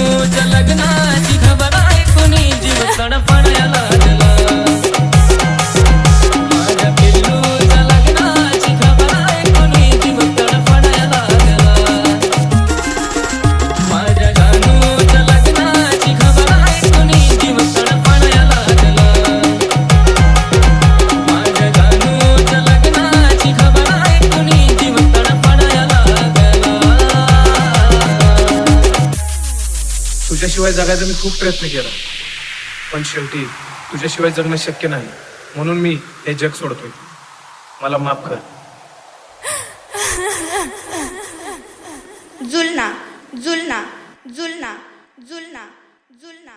तुझ्या लग्नाची तुझ्याशिवाय जगायचा मी खूप प्रयत्न केला. पण शेवटी तुझ्याशिवाय जगणं शक्य नाही. म्हणून मी हे जग सोडतोय. मला माफ कर. जुलना जुलना जुलना जुलना जुलना.